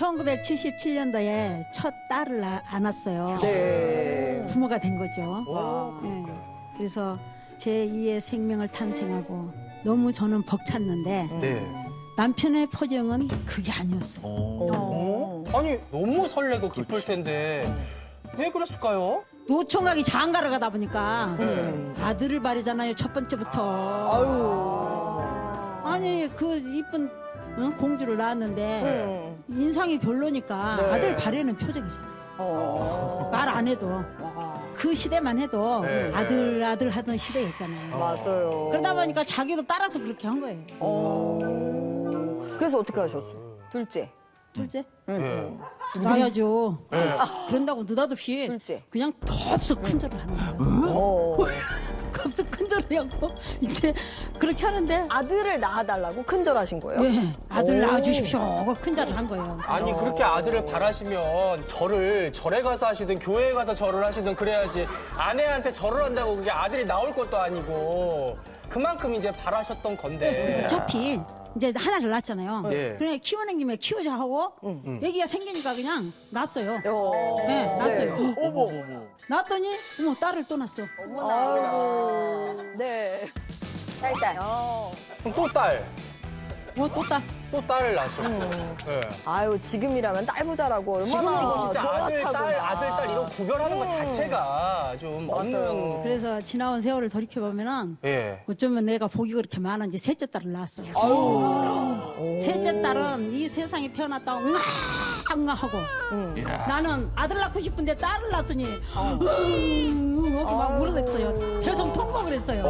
1977년도에 첫 딸을 나- 안았어요. 네. 부모가 된 거죠. 와. 네. 그래서 제 2의 생명을 탄생하고 너무 저는 벅찼는데 네. 남편의 표정은 그게 아니었어요. 어. 아니 너무 설레고 기쁠 텐데 왜 그랬을까요? 노총각이 장가를 가다 보니까 네. 아들을 바리잖아요 첫 번째부터. 아유. 아니 그 이쁜 응? 공주를 낳았는데 음. 인상이 별로니까 네. 아들 바라는 표정이잖아요. 어. 말 안 해도 와. 그 시대만 해도 네, 아들 아들 하던 시대였잖아요. 맞아요. 그러다 보니까 자기도 따라서 그렇게 한 거예요. 어. 그래서 어떻게 하셨어요? 둘째. 둘째 네. 낳아야죠. 그런다고 느닷없이 둘째. 그냥 덥석 큰절을 하는 거예요. 어. 덥석 큰 하고 이제 그렇게 하는데 아들을 낳아달라고 큰절하신 거예요? 예, 아들 오. 낳아주십시오. 큰절을 한 거예요. 아니 그렇게 아들을 바라시면 절을 절에 가서 하시든 교회에 가서 절을 하시든 그래야지 아내한테 절을 한다고 그게 아들이 나올 것도 아니고 그만큼 이제 바라셨던 건데 어차피 이제 하나를 낳았잖아요. 예. 그냥 키우는 김에 키우자 하고 애기가 생기니까 그냥 낳았어요. 어. 네, 낳았어요. 어머. 낳았더니 어머 딸을 또 낳았어. 아유. 네. 딸딸. 어. 그럼 또 딸, 뭐 또 딸. 또 딸을 낳으셨고 네. 아유 지금이라면 딸 부자라고 얼마나 뭐 진짜 아들. 딸, 아들, 딸 이런 구별하는 것 자체가 좀 없는 그래서 지나온 세월을 돌이켜 보면은 예. 어쩌면 내가 복이 그렇게 많은지 셋째 딸을 낳았어요. 셋째 딸은 이 세상에 태어났다 응아 응아 하고. 나는 아들 낳고 싶은데 딸을 낳았으니 으 하고 막 울어댔어요. 대성통곡을 했어요.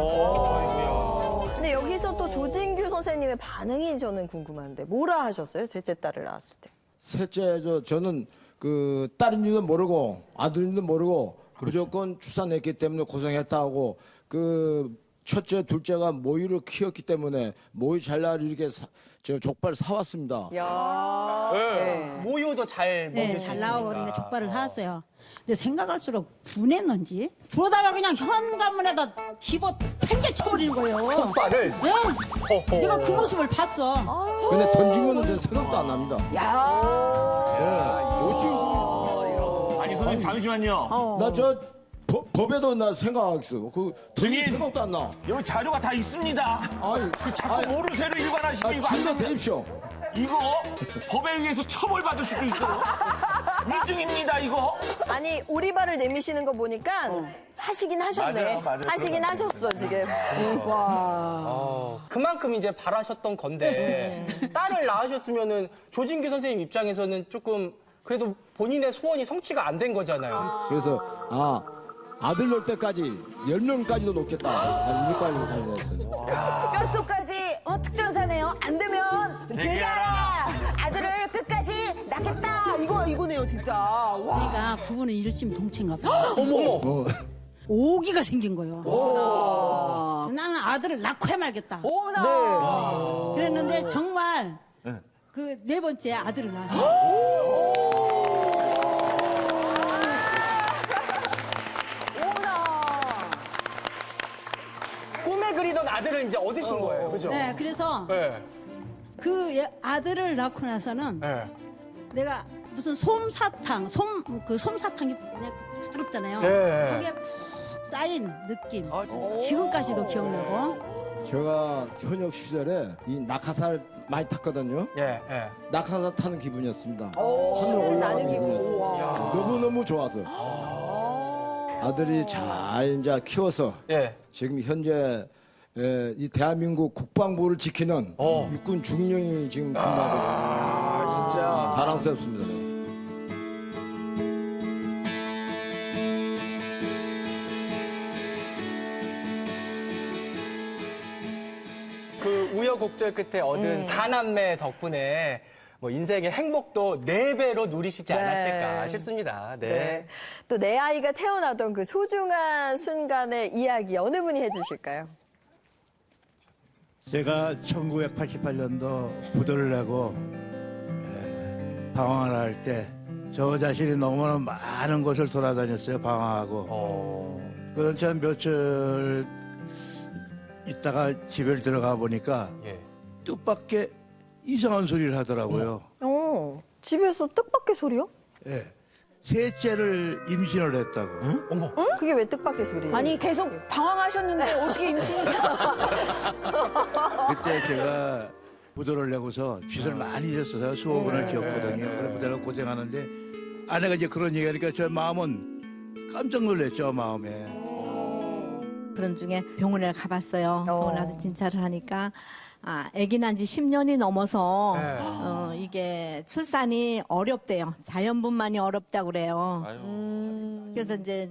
근데 여기서 또 조진규 선생님의 반응이 저는 궁금한데 뭐라 하셨어요? 셋째 딸을 낳았을 때. 셋째 저 저는 그 딸인지도 모르고 아들인지도 모르고 무조건 출산했기 때문에 고생했다고 그 첫째 둘째가 모유를 키웠기 때문에 모유 잘날 이렇게 사, 저 족발 사왔습니다. 야. 네. 모유도 잘 네, 먹는 잘 나오니까 족발을 사왔어요. 근데 생각할수록 분했는지 그러다가 그냥 현관문에다 집어 팽개쳐버리는 거예요. 족발을 네. 허허. 내가 그 모습을 봤어. 근데 던진 거는 전 생각도 안 납니다. 야. 예. 어찌 아니 선생님 잠시만요. 나저 법에도 나 생각했어. 그 증인! 생각도 안 나. 여기 자료가 다 있습니다. 아이, 그 자꾸 아이, 모르쇠로 일관하시면 아, 이거 안 진짜 됩니다. 되십시오. 이거 법에 의해서 처벌받을 수도 있어요. 위증입니다 이거. 아니 오리발을 내미시는 거 보니까 하시긴 하셨네. 맞아요, 맞아요. 하시긴 하셨어 지금. 음, 와. 어, 그만큼 이제 바라셨던 건데 딸을 낳으셨으면은 조진규 선생님 입장에서는 조금 그래도 본인의 소원이 성취가 안 된 거잖아요. 그래서 아 아들 놓을 때까지 열 명까지도 놓겠다. 난 이렇게까지 가져왔어요. 뼛속까지 어, 특전사네요. 안 되면 대기하라. 아들을 끝까지 낳겠다. 이거 이거네요, 진짜. 와. 그러니까 부부는 일심 동체인가 봐. 어머. 어. 오기가 생긴 거예요. 나는 아들을 낳고야 말겠다. 네. 그랬는데 정말 그 네 번째 아들을 낳았어요. 오나. 꿈에 그리던 아들을 이제 얻으신 거예요. 그죠? 네, 그래서 네. 그 예- 아들을 낳고 나서는 네. 내가 무슨 솜사탕, 솜, 그 솜사탕이 그냥 부드럽잖아요. 네. 그게 푹 쌓인 느낌. 지금까지도 기억나고. 제가 현역 시절에 이 낙하산 많이 탔거든요. 예, 예. 낙하산 타는 기분이었습니다. 하늘 나는 올라가는 기분. 기분이었어요. 우와. 너무 너무 좋아서 아들이 잘 이제 키워서 예. 지금 현재 에, 이 대한민국 국방부를 지키는 어. 육군 중령이 지금 군마고 아, 진짜. 자랑스럽습니다. 우여곡절 끝에 얻은 사남매 덕분에 뭐 인생의 행복도 네 배로 누리시지 않았을까 네. 싶습니다. 네. 네. 또 내 아이가 태어나던 그 소중한 순간의 이야기 어느 분이 해주실까요? 제가 1988년도 부도를 내고 에, 방황을 할 때 저 자신이 너무나 많은 곳을 돌아다녔어요 방황하고 어. 그런 채 며칠 있다가 집에 들어가 보니까 예. 뜻밖의 이상한 소리를 하더라고요 오. 집에서 뜻밖의 소리요? 예. 셋째를 임신을 했다고. 그게 왜 뜻밖의 소리예요? 아니 계속 방황하셨는데 어떻게 임신이 그때 제가 부도를 내고서 빚을 많이 졌어요. 수억 원을 지었거든요. 그래 부도를 고생하는데 아내가 이제 그런 얘기하니까 저 마음은 깜짝 놀랐죠, 마음에. 그런 중에 병원에 가봤어요. 병원 가서 진찰을 하니까 아, 아기 난 지 10년이 넘어서 네. 어, 이게 출산이 어렵대요. 자연분만이 어렵다고 그래요. 그래서 이제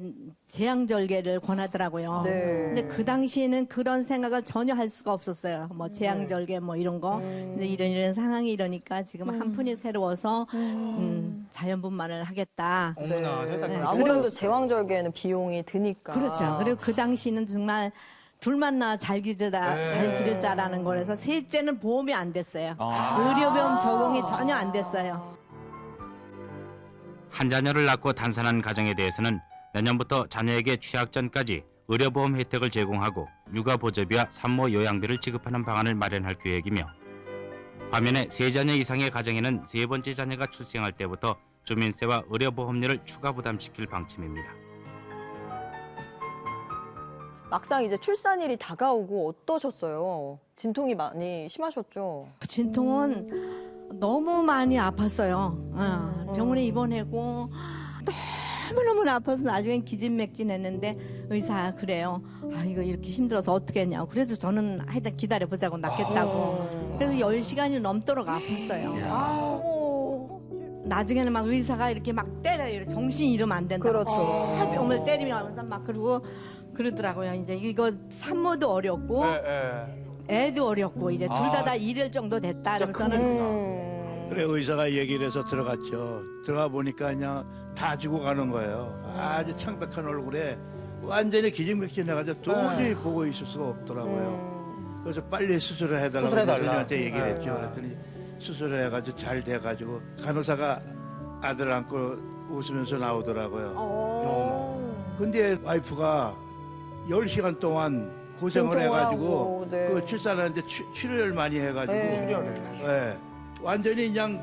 제왕절개를 권하더라고요. 네. 근데 그 당시에는 그런 생각을 전혀 할 수가 없었어요. 뭐 제왕절개 뭐 이런 거. 근데 이런 이런 상황이 이러니까 지금 한 푼이 새로워서 음, 자연분만을 하겠다. 어머나 세상에. 네. 아무래도 제왕절개에는 비용이 드니까. 그렇죠. 그리고 그 당시는 정말 둘만 나 잘 기르자, 네. 잘 기르자라는 거라서 셋째는 보험이 안 됐어요. 의료보험 적용이 전혀 안 됐어요. 한 자녀를 낳고 단산한 가정에 대해서는 내년부터 자녀에게 취약 전까지 의료보험 혜택을 제공하고 육아 보조비와 산모 요양비를 지급하는 방안을 마련할 계획이며 반면에 세 자녀 이상의 가정에는 세 번째 자녀가 출생할 때부터 주민세와 의료보험료를 추가 부담시킬 방침입니다. 막상 이제 출산일이 다가오고 어떠셨어요? 진통이 많이 심하셨죠? 진통은 너무 많이 아팠어요. 어, 병원에 입원하고 너무너무 아파서 나중엔 기진맥진했는데 의사 그래요. 아 이거 이렇게 힘들어서 어떻게 했냐고. 그래서 저는 하여튼 기다려 보자고 낫겠다고. 그래서 10시간이 넘도록 아팠어요. 나중에는 막 의사가 이렇게 막 때려요. 정신이 이러면 안 된다고. 그렇죠. 아, 병을 때리면서 막 그러고 그러더라고요. 이제 이거 산모도 어렵고 예, 예. 애도 어렵고 이제 둘다다 잃을 정도 됐다. 그러면서는 음. 그래 의사가 얘기를 해서 들어갔죠. 들어가 보니까 그냥 다 죽어가는 거예요. 아주 창백한 얼굴에 완전히 기진맥진해가지고 도저히 보고 있을 수가 없더라고요. 그래서 빨리 수술을 해달라고 수술해달라. 선생님한테 얘기를 네. 했죠. 그랬더니 수술을 해가지고 잘 돼가지고 간호사가 아들 안고 웃으면서 나오더라고요. 어. 근데 와이프가 10시간 동안 고생을 해가지고 네. 그 출산하는데 취- 치료를 많이 해가지고 네. 예, 완전히 그냥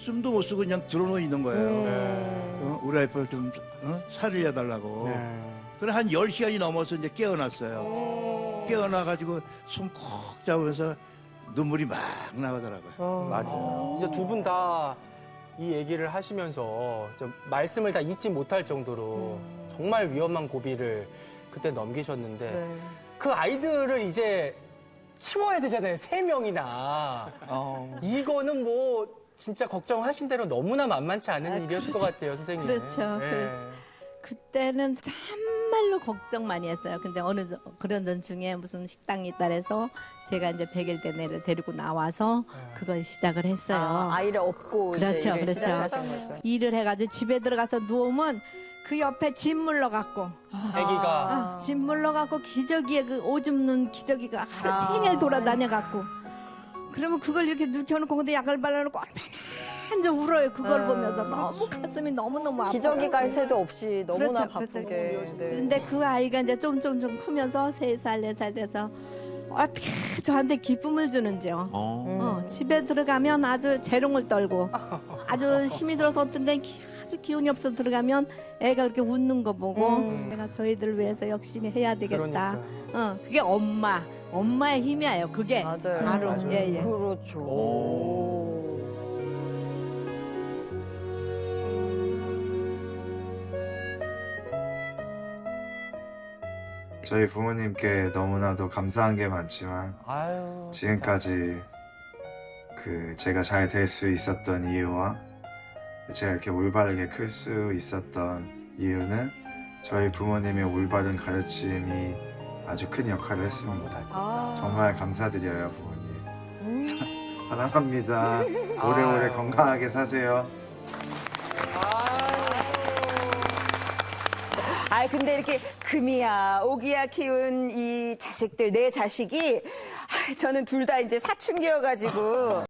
숨도 못 쓰고 그냥 들어놓여 있는 거예요. 음. 어, 우리 와이프 좀 어? 살려 달라고. 네. 그래 한 10시간이 넘어서 이제 깨어났어요. 깨어나가지고 손 콕 잡으면서 눈물이 막 나가더라고요. 맞아. 진짜 두 분 다 이 얘기를 하시면서 좀 말씀을 다 잊지 못할 정도로 정말 위험한 고비를 그때 넘기셨는데 네. 그 아이들을 이제 키워야 되잖아요. 세 명이나. 이거는 뭐 진짜 걱정하신 대로 너무나 만만치 않은 아, 일이었을 것 그렇죠. 같아요, 선생님. 그렇죠. 네. 그렇죠. 그때는 참말로 걱정 많이 했어요. 근데 어느 저- 그런 전 중에 무슨 식당이 있다 해서 제가 이제 100일 된 애를 데리고 나와서 그걸 시작을 했어요. 아, 아이를 업고 이제 그렇죠, 일을 그렇죠. 시작하신 거죠. 일을 해가지고 집에 들어가서 누우면 그 옆에 짐 물러갖고 아기가 아, 짐 물러갖고 기저귀에 그 오줌 눈 기저귀가 하루 아. 종일 돌아다녀갖고 그러면 그걸 이렇게 눕혀놓고 근데 약을 발라놓고 얼마나 이제 울어요 그걸 아. 보면서 너무 가슴이 너무너무 아파 기저귀 갈 새도 없이 너무나 그렇죠, 그렇죠. 바쁘게. 네. 근데 그 아이가 이제 좀 좀 좀 크면서 세 살 네 살 돼서 어떻게 저한테 기쁨을 주는지요. 어, 집에 들어가면 아주 재롱을 떨고 아주 힘이 들어서 어떤 데는 기- 아주 기운이 없어 들어가면 애가 그렇게 웃는 거 보고 내가 저희들을 위해서 열심히 해야 되겠다. 어, 그게 엄마, 엄마의 힘이에요. 그게 맞아요. 바로 맞아요. 예, 예. 그렇죠. 저희 부모님께 너무나도 감사한 게 많지만 아유. 지금까지 그 제가 잘 될 수 있었던 이유와 제가 이렇게 올바르게 클 수 있었던 이유는 저희 부모님의 올바른 가르침이 아주 큰 역할을 했습니다. 아. 정말 감사드려요, 부모님. 사- 사랑합니다. 오래오래 아유. 건강하게 사세요. 아 근데 이렇게 금이야 오기야 키운 이 자식들 내 자식이 아, 저는 둘 다 이제 사춘기여가지고